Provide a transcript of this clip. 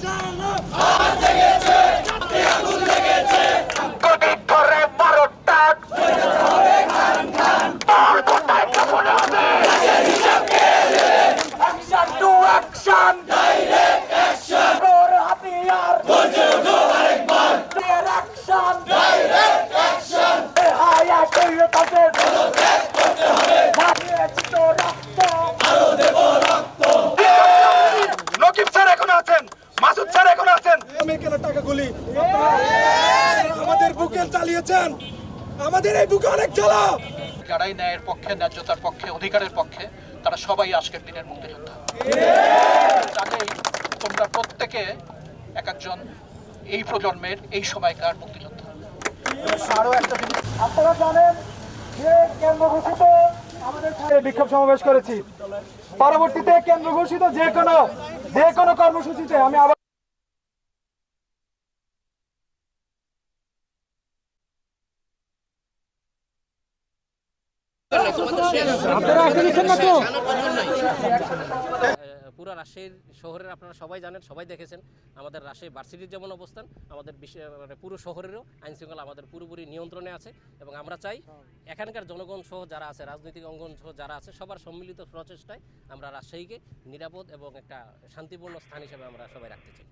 자, 하 나. টাকাগুলি আপনারা আমাদের বুকে চালিয়েছেন। আমাদের এই বুকে অনেক চালা যারাই ন্যায়ের পক্ষে ন্যায্যতার পক্ষে অধিকারের পক্ষে তারা সবাই আজকের দিনের মুক্তিযোদ্ধা। কাজেই তোমরা প্রত্যেকে এক একজন এই প্রজন্মের এই সময়কার মুক্তিযোদ্ধা। আরও একটা জিনিস আপনারা জানেন যে কেন্দ্র ঘোষিত আমাদের বিক্ষোভ সমাবেশ করেছি। পরবর্তীতে কেন্দ্র ঘোষিত যে কোনো যে কোনো কর্মসূচিতে আমি আবার পুরো রাজশাহীর শহরের আপনারা সবাই জানেন সবাই দেখেছেন আমাদের রাজশাহী ভার্সিটির যেমন অবস্থান আমাদের বিশ্ব- মানে পুরো শহরেরও আইন শৃঙ্খলা আমাদের পুরোপুরি নিয়ন্ত্রণে আছে এবং আমরা চাই এখানকার জনগণ সহ যারা আছে রাজনৈতিক অঙ্গন সহ যারা আছে সবার সম্মিলিত প্রচেষ্টায় আমরা রাজশাহীকে নিরাপদ এবং একটা শান্তিপূর্ণ স্থান হিসেবে আমরা সবাই রাখতে চাই।